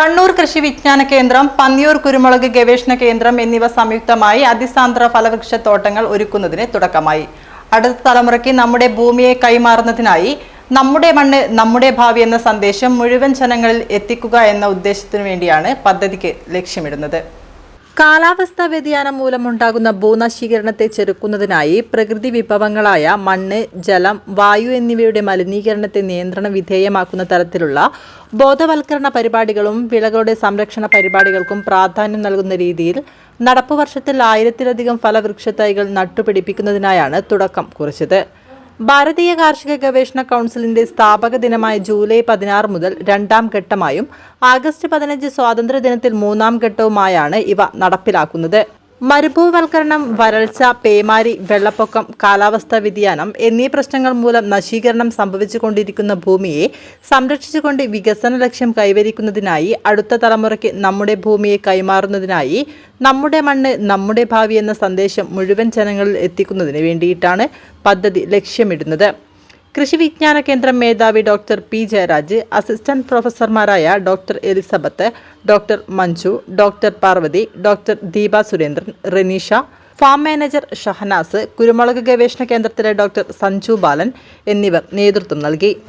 കണ്ണൂർ കൃഷി വിജ്ഞാന കേന്ദ്രം പന്നിയൂർ കുരുമുളക് ഗവേഷണ കേന്ദ്രം എന്നിവ സംയുക്തമായി അതിസാന്ദ്ര ഫലവൃക്ഷത്തോട്ടങ്ങൾ ഒരുക്കുന്നതിന് തുടക്കമായി. അടുത്ത തലമുറയ്ക്ക് നമ്മുടെ ഭൂമിയെ കൈമാറുന്നതിനായി നമ്മുടെ മണ്ണ് നമ്മുടെ ഭാവി എന്ന സന്ദേശം മുഴുവൻ ജനങ്ങളിൽ എത്തിക്കുക എന്ന ഉദ്ദേശത്തിനു വേണ്ടിയാണ് പദ്ധതിക്ക് ലക്ഷ്യമിടുന്നത്. കാലാവസ്ഥാ വ്യതിയാനം മൂലമുണ്ടാകുന്ന ഭൂനശീകരണത്തെ ചെറുക്കുന്നതിനായി പ്രകൃതി വിഭവങ്ങളായ മണ്ണ് ജലം വായു എന്നിവയുടെ മലിനീകരണത്തെ നിയന്ത്രണ വിധേയമാക്കുന്ന തരത്തിലുള്ള ബോധവൽക്കരണ പരിപാടികളും വിളകളുടെ സംരക്ഷണ പരിപാടികൾക്കും പ്രാധാന്യം നൽകുന്ന രീതിയിൽ നടപ്പു വർഷത്തിൽ ആയിരത്തിലധികം ഫലവൃക്ഷത്തൈകൾ നട്ടുപിടിപ്പിക്കുന്നതിനായാണ് തുടക്കം കുറിച്ചത്. ഭാരതീയ കാർഷിക ഗവേഷണ കൗൺസിലിന്റെ സ്ഥാപക ദിനമായ ജൂലൈ പതിനാറ് മുതൽ രണ്ടാം ഘട്ടമായും ആഗസ്റ്റ് പതിനഞ്ച് സ്വാതന്ത്ര്യ ദിനത്തിൽ മൂന്നാം ഘട്ടവുമായാണ് ഇവ നടപ്പിലാക്കുന്നത്. മരുഭൂവൽക്കരണം വരൾച്ച പേമാരി വെള്ളപ്പൊക്കം കാലാവസ്ഥാ വ്യതിയാനം എന്നീ പ്രശ്നങ്ങൾ മൂലം നശീകരണം സംഭവിച്ചുകൊണ്ടിരിക്കുന്ന ഭൂമിയെ സംരക്ഷിച്ചുകൊണ്ട് വികസന ലക്ഷ്യം കൈവരിക്കുന്നതിനായി അടുത്ത തലമുറയ്ക്ക് നമ്മുടെ ഭൂമിയെ കൈമാറുന്നതിനായി നമ്മുടെ മണ്ണ് നമ്മുടെ ഭാവി എന്ന സന്ദേശം മുഴുവൻ ജനങ്ങളിൽ എത്തിക്കുന്നതിന് വേണ്ടിയിട്ടാണ് പദ്ധതി ലക്ഷ്യമിടുന്നത്. കൃഷി വിജ്ഞാന കേന്ദ്രം മേധാവി doctor P Jayaraj assistant പ്രൊഫസർമാരായ doctor Elizabeth doctor Manju doctor Parvathi doctor Deepa Surendran Reneesha farm manager Shahanas കുരുമുളക് ഗവേഷണ കേന്ദ്രത്തിലെ ഡോക്ടർ സഞ്ജു ബാലൻ എന്നിവർ നേതൃത്വം നൽകി.